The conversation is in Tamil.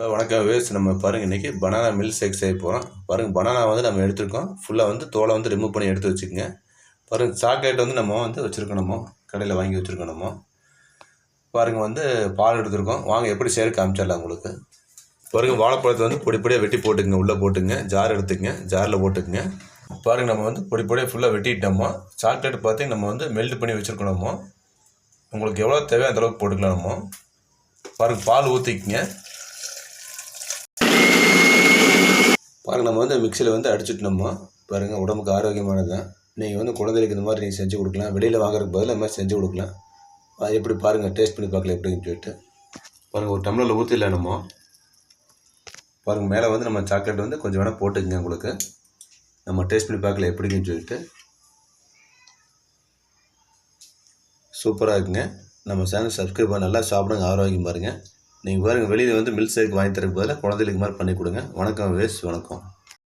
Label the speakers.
Speaker 1: ஹலோ வணக்கம் வேஸ் நம்ம பாருங்கள் இன்றைக்கி பனானா மில்க் ஷேக் செய்ய போகிறோம் பாருங்கள் பனானா வந்து நம்ம எடுத்துருக்கோம். ஃபுல்லாக வந்து தோலை வந்து ரிமூவ் பண்ணி எடுத்து வச்சுக்கோங்க. பாருங்கள் சாக்லேட் வந்து நம்ம வந்து வச்சுருக்கணுமோ கடையில் வாங்கி வச்சுருக்கணுமோ பாருங்கள் வந்து பால் எடுத்துருக்கோம். வாங்க எப்படி செய்ய காமிச்சிடலாம் உங்களுக்கு. பாருங்கள் வாழைப்பழத்தை வந்து பொடி பொடியாக வெட்டி போட்டுங்க உள்ளே போட்டுங்க ஜார் எடுத்துக்கங்க. ஜாரில் போட்டுக்குங்க. பாருங்கள் நம்ம வந்து பொடி பொடியாக ஃபுல்லாக வெட்டிட்டோமோ சாக்லேட் பார்த்து நம்ம வந்து மெல்ட் பண்ணி வச்சுருக்கணுமோ உங்களுக்கு எவ்வளோ தேவையோ அந்த அளவுக்கு பாருங்கள் பால் ஊற்றிக்குங்க பாருங்கள் நம்ம வந்து மிக்சியில் வந்து அடிச்சுட்டோம்மா பாருங்கள் உடம்புக்கு ஆரோக்கியமானது. தான் நீங்கள் வந்து குழந்தைகளுக்கு இந்த மாதிரி நீங்கள் செஞ்சு கொடுக்கலாம். வெளியில் வாங்குறதுக்கு பதில் இந்த மாதிரி செஞ்சு கொடுக்கலாம். அது எப்படி பாருங்கள் டேஸ்ட் பண்ணி பார்க்கல எப்படின்னு சொல்லிட்டு. பாருங்கள் ஒரு டம்ளரில் ஊற்றிடலாம் பாருங்கள் மேலே வந்து நம்ம சாக்லேட் வந்து கொஞ்சம் வேணால் போட்டுக்கங்க உங்களுக்கு. நம்ம டேஸ்ட் பண்ணி பார்க்கல எப்படின்னு சொல்லிட்டு. சூப்பராக இருக்குங்க. நம்ம சேனல் சப்ஸ்கிரைப் பண்ணி நல்லா சாப்பிடுங்க ஆரோக்கியம் பாருங்கள் நீங்கள் பாருங்கள் வெளியில் வந்து மில்க் ஷேக் வாங்கி தரக்கு பதிலாக குழந்தைகளுக்கு மாதிரி பண்ணி கொடுங்க. வணக்கம் வேஸ் வணக்கம்.